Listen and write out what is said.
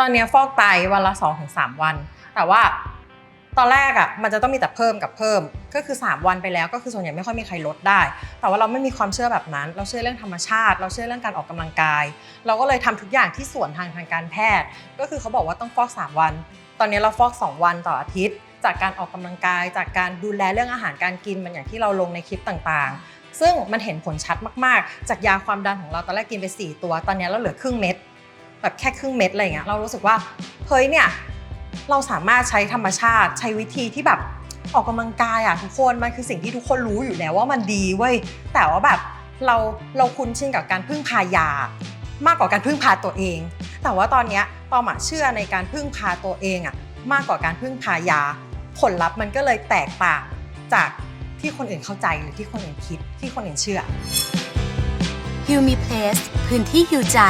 ตอนนี้ฟอกไตวันละ2อถึงสวัน แต่ว่าตอนแรกอะมันจะต้องมีแต่เพิ่มกับเพิ่ม ก็คือ 3 วันไปแล้วก็คือส่วนใหญ่ไม่ค่อยมีใครลดได้ แต่ว่าเราไม่มีความเชื่อแบบนั้น เราเชื่อเรื่องธรรมชาติ เราเชื่อเรื่องการออกกำลังกาย เราก็เลยทำทุกอย่างที่ส่วนทางทางการแพทย์ ก็คือเขาบอกว่าต้องฟอก 3 วัน ตอนนี้เราฟอก 2 วันต่ออาทิตย์ จากการออกกำลังกาย จากการดูแลเรื่องอาหารการกินมันอย่างที่เราลงในคลิปต่างๆ ซึ่งมันเห็นผลชัดมากๆ จากยาความดันของเราตอนแรกกินไป 4 ตัว ตอนนี้เราเหลือครึ่งเม็ด แบบแค่ครึ่งเม็ดอะไรเงี้ยเรารู้สึกว่าเฮ้ยเนี่ยเราสามารถใช้ธรรมชาติใช้วิธีที่แบบออกกำลังกายอะทุกคนมันคือสิ่งที่ทุกคนรู้อยู่แล้วว่ามันดีเว้ยแต่ว่าแบบเราเราคุ้นชินกับการพึ่งพายามากกว่าการพึ่งพาตัวเอง แต่ว่าตอนเนี้ยตอมเชื่อในการพึ่งพาตัวเองอะมากกว่าการพึ่งพายา ผลลัพธ์มันก็เลยแตกต่างจากที่คนอื่นเข้าใจหรือที่คนอื่นคิดที่คนอื่นเชื่อฮิวมีเพลสพื้นที่ฮิวใจ